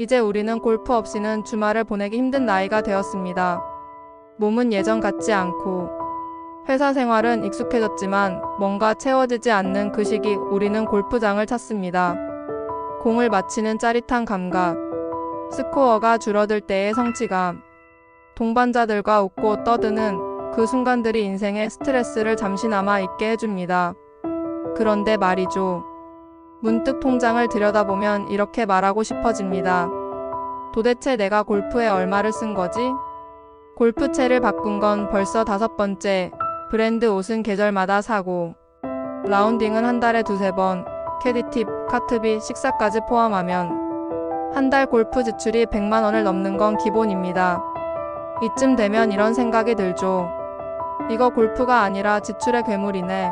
이제 우리는 골프 없이는 주말을 보내기 힘든 나이가 되었습니다. 몸은 예전 같지 않고 회사 생활은 익숙해졌지만 뭔가 채워지지 않는 그 시기 우리는 골프장을 찾습니다. 공을 맞히는 짜릿한 감각, 스코어가 줄어들 때의 성취감, 동반자들과 웃고 떠드는 그 순간들이 인생의 스트레스를 잠시나마 잊게 해줍니다. 그런데 말이죠. 문득 통장을 들여다보면 이렇게 말하고 싶어집니다. 도대체 내가 골프에 얼마를 쓴 거지? 골프채를 바꾼 건 벌써 다섯 번째, 브랜드 옷은 계절마다 사고, 라운딩은 한 달에 두세 번, 캐디팁, 카트비, 식사까지 포함하면 한 달 골프 지출이 100만 원을 넘는 건 기본입니다. 이쯤 되면 이런 생각이 들죠. 이거 골프가 아니라 지출의 괴물이네.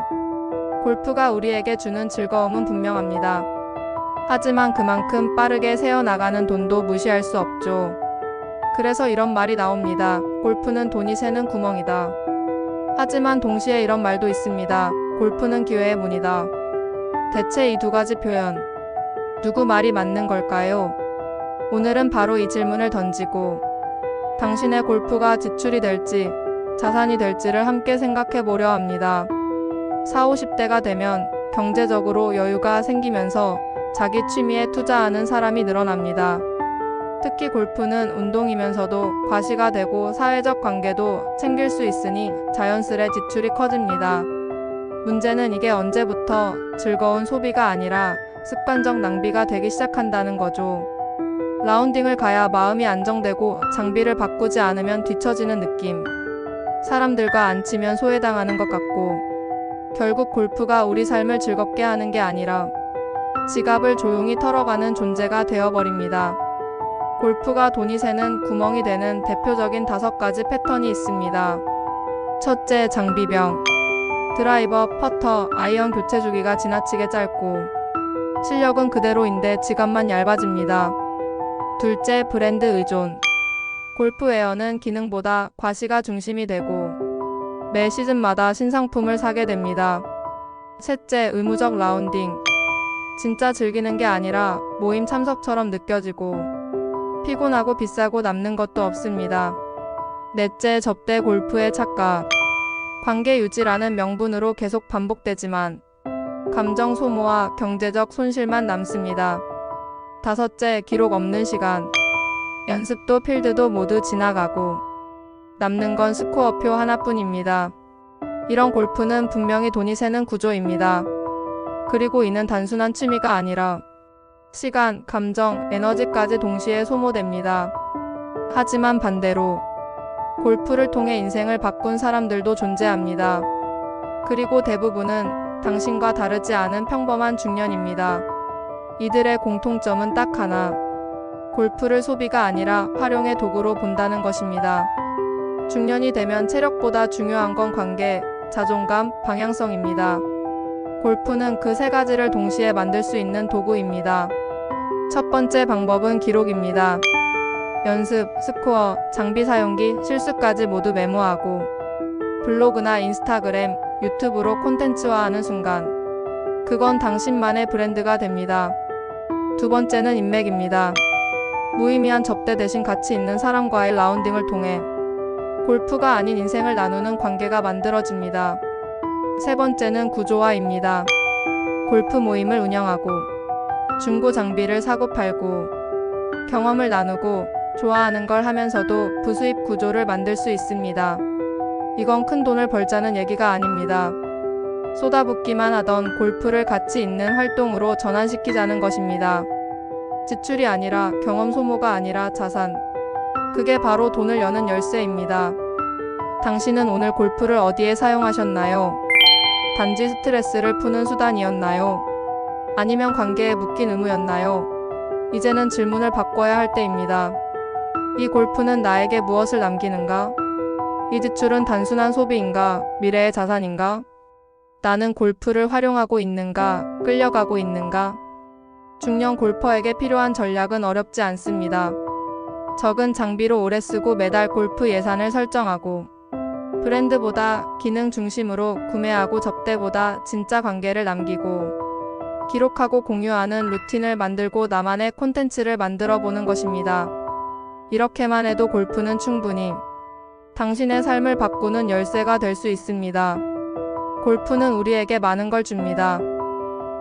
골프가 우리에게 주는 즐거움은 분명합니다. 하지만 그만큼 빠르게 새어나가는 돈도 무시할 수 없죠. 그래서 이런 말이 나옵니다. 골프는 돈이 새는 구멍이다. 하지만 동시에 이런 말도 있습니다. 골프는 기회의 문이다. 대체 이 두 가지 표현, 누구 말이 맞는 걸까요? 오늘은 바로 이 질문을 던지고 당신의 골프가 지출이 될지 자산이 될지를 함께 생각해 보려 합니다. 4, 50대가 되면 경제적으로 여유가 생기면서 자기 취미에 투자하는 사람이 늘어납니다. 특히 골프는 운동이면서도 과시가 되고 사회적 관계도 챙길 수 있으니 자연스레 지출이 커집니다. 문제는 이게 언제부터 즐거운 소비가 아니라 습관적 낭비가 되기 시작한다는 거죠. 라운딩을 가야 마음이 안정되고 장비를 바꾸지 않으면 뒤처지는 느낌. 사람들과 안 치면 소외당하는 것 같고, 결국 골프가 우리 삶을 즐겁게 하는 게 아니라 지갑을 조용히 털어가는 존재가 되어버립니다. 골프가 돈이 새는 구멍이 되는 대표적인 다섯 가지 패턴이 있습니다. 첫째, 장비병. 드라이버, 퍼터, 아이언 교체 주기가 지나치게 짧고, 실력은 그대로인데 지갑만 얇아집니다. 둘째, 브랜드 의존. 골프웨어는 기능보다 과시가 중심이 되고, 매 시즌마다 신상품을 사게 됩니다. 셋째, 의무적 라운딩. 진짜 즐기는 게 아니라 모임 참석처럼 느껴지고, 피곤하고 비싸고 남는 것도 없습니다. 넷째, 접대 골프의 착각. 관계 유지라는 명분으로 계속 반복되지만, 감정 소모와 경제적 손실만 남습니다. 다섯째, 기록 없는 시간. 연습도 필드도 모두 지나가고, 남는 건 스코어표 하나뿐입니다. 이런 골프는 분명히 돈이 새는 구조입니다. 그리고 이는 단순한 취미가 아니라 시간, 감정, 에너지까지 동시에 소모됩니다. 하지만 반대로 골프를 통해 인생을 바꾼 사람들도 존재합니다. 그리고 대부분은 당신과 다르지 않은 평범한 중년입니다. 이들의 공통점은 딱 하나. 골프를 소비가 아니라 활용의 도구로 본다는 것입니다. 중년이 되면 체력보다 중요한 건 관계, 자존감, 방향성입니다. 골프는 그 세 가지를 동시에 만들 수 있는 도구입니다. 첫 번째 방법은 기록입니다. 연습, 스코어, 장비 사용기, 실수까지 모두 메모하고 블로그나 인스타그램, 유튜브로 콘텐츠화하는 순간 그건 당신만의 브랜드가 됩니다. 두 번째는 인맥입니다. 무의미한 접대 대신 가치 있는 사람과의 라운딩을 통해 골프가 아닌 인생을 나누는 관계가 만들어집니다. 세 번째는 구조화입니다. 골프 모임을 운영하고 중고 장비를 사고 팔고 경험을 나누고 좋아하는 걸 하면서도 부수입 구조를 만들 수 있습니다. 이건 큰 돈을 벌자는 얘기가 아닙니다. 쏟아붓기만 하던 골프를 가치 있는 활동으로 전환시키자는 것입니다. 지출이 아니라 경험 소모가 아니라 자산. 그게 바로 돈을 여는 열쇠입니다. 당신은 오늘 골프를 어디에 사용하셨나요? 단지 스트레스를 푸는 수단이었나요? 아니면 관계에 묶인 의무였나요? 이제는 질문을 바꿔야 할 때입니다. 이 골프는 나에게 무엇을 남기는가? 이 지출은 단순한 소비인가? 미래의 자산인가? 나는 골프를 활용하고 있는가? 끌려가고 있는가? 중년 골퍼에게 필요한 전략은 어렵지 않습니다. 적은 장비로 오래 쓰고 매달 골프 예산을 설정하고 브랜드보다 기능 중심으로 구매하고 접대보다 진짜 관계를 남기고 기록하고 공유하는 루틴을 만들고 나만의 콘텐츠를 만들어 보는 것입니다. 이렇게만 해도 골프는 충분히 당신의 삶을 바꾸는 열쇠가 될 수 있습니다. 골프는 우리에게 많은 걸 줍니다.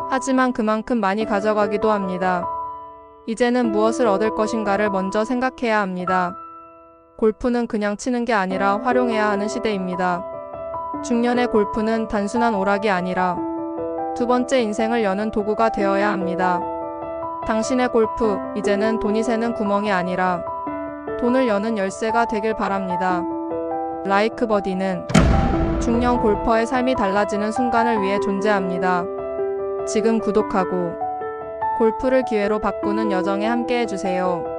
하지만 그만큼 많이 가져가기도 합니다. 이제는 무엇을 얻을 것인가를 먼저 생각해야 합니다. 골프는 그냥 치는 게 아니라 활용해야 하는 시대입니다. 중년의 골프는 단순한 오락이 아니라 두 번째 인생을 여는 도구가 되어야 합니다. 당신의 골프, 이제는 돈이 새는 구멍이 아니라 돈을 여는 열쇠가 되길 바랍니다. 라이크 버디는 중년 골퍼의 삶이 달라지는 순간을 위해 존재합니다. 지금 구독하고 골프를 기회로 바꾸는 여정에 함께 해 주세요.